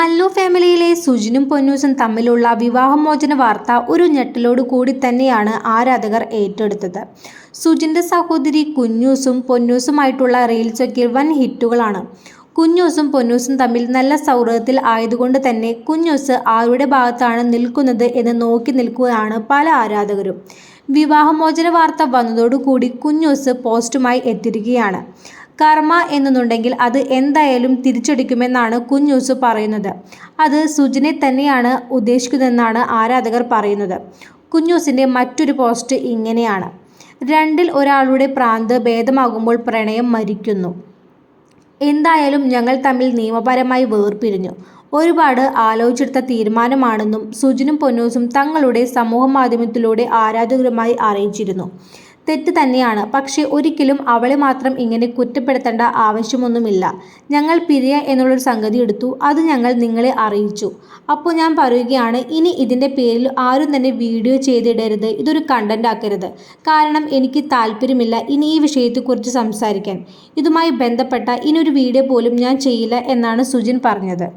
മല്ലു ഫാമിലിയിലെ സുജിനും പൊന്നൂസും തമ്മിലുള്ള വിവാഹമോചന വാർത്ത ഒരു ഞെട്ടലോട് കൂടി തന്നെയാണ് ആരാധകർ ഏറ്റെടുത്തത്. സുജിന്റെ സഹോദരി കുഞ്ഞൂസും പൊന്നൂസുമായിട്ടുള്ള റീൽസൊക്കെ വൻ ഹിറ്റുകളാണ്. കുഞ്ഞൂസും പൊന്നൂസും തമ്മിൽ നല്ല സൗഹൃദത്തിൽ ആയതുകൊണ്ട് തന്നെ കുഞ്ഞൂസ് ആരുടെ ഭാഗത്താണ് നിൽക്കുന്നത് എന്ന് നോക്കി നിൽക്കുകയാണ് പല ആരാധകരും. വിവാഹമോചന വാർത്ത വന്നതോടുകൂടി കുഞ്ഞൂസ് പോസ്റ്റുമായി എത്തിയിരിക്കുകയാണ്. കർമ്മ എന്നുണ്ടെങ്കിൽ അത് എന്തായാലും തിരിച്ചടിക്കുമെന്നാണ് കുഞ്ഞൂസ് പറയുന്നത്. അത് സുജിനെ തന്നെയാണ് ഉദ്ദേശിക്കുന്നതെന്നാണ് ആരാധകർ പറയുന്നത്. കുഞ്ഞൂസിന്റെ മറ്റൊരു പോസ്റ്റ് ഇങ്ങനെയാണ്. രണ്ടിൽ ഒരാളുടെ പ്രാന്ത് ഭേദമാകുമ്പോൾ പ്രണയം മരിക്കുന്നു. എന്തായാലും ഞങ്ങൾ തമ്മിൽ നിയമപരമായി വേർപിരിഞ്ഞു. ഒരുപാട് ആലോചിച്ചെടുത്ത തീരുമാനമാണെന്നും സുജിനും പൊന്നൂസും തങ്ങളുടെ സമൂഹ മാധ്യമത്തിലൂടെ ആരാധകരുമായി അറിയിച്ചിരുന്നു. തെറ്റ് തന്നെയാണ്. പക്ഷേ ഒരിക്കലും അവളെ മാത്രം ഇങ്ങനെ കുറ്റപ്പെടുത്തേണ്ട ആവശ്യമൊന്നുമില്ല. ഞങ്ങൾ പിരിയ എന്നുള്ളൊരു സംഗതി എടുത്തു. അത് ഞങ്ങൾ നിങ്ങളെ അറിയിച്ചു. അപ്പോൾ ഞാൻ പറയുകയാണ് ഇനി ഇതിന്റെ പേരിൽ ആരും തന്നെ വീഡിയോ ചെയ്തിടരുത്. ഇതൊരു കണ്ടന്റ് ആക്കരുത്. കാരണം എനിക്ക് താല്പര്യമില്ല ഇനി ഈ വിഷയത്തെക്കുറിച്ച് സംസാരിക്കാൻ. ഇതുമായി ബന്ധപ്പെട്ട ഇനിയൊരു വീഡിയോ പോലും ഞാൻ ചെയ്യില്ല എന്നാണ് സുജിൻ പറഞ്ഞത്.